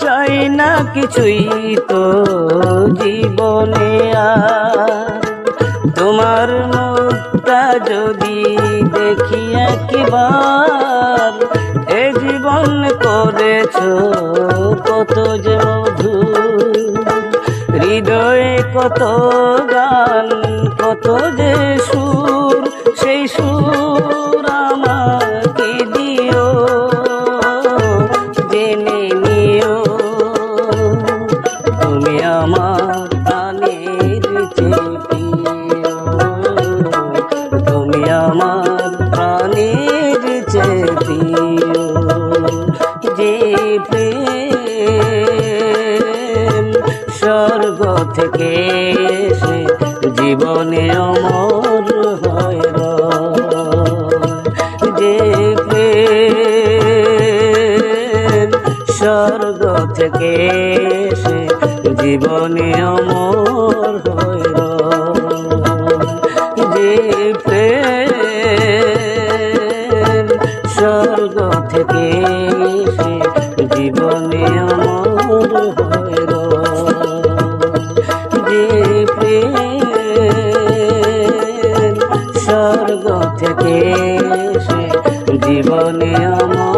চাই না কিছুই তো জীবনে আর। তোমার মুখটা যদি দেখি একবার, এ জীবন করেছ কত যে মধু হৃদয়ে কত গান, কত যে সুর। তুমি আমার চেপিও থেকে এসে জীবনে অমর হয়। যে স্বর্গ থেকে জীবনে অমর হয় প্রেম। স্বর্গ থেকে জীবনে আমার হয় যে প্রেম স্বর্গ থেকে জীবনে হয়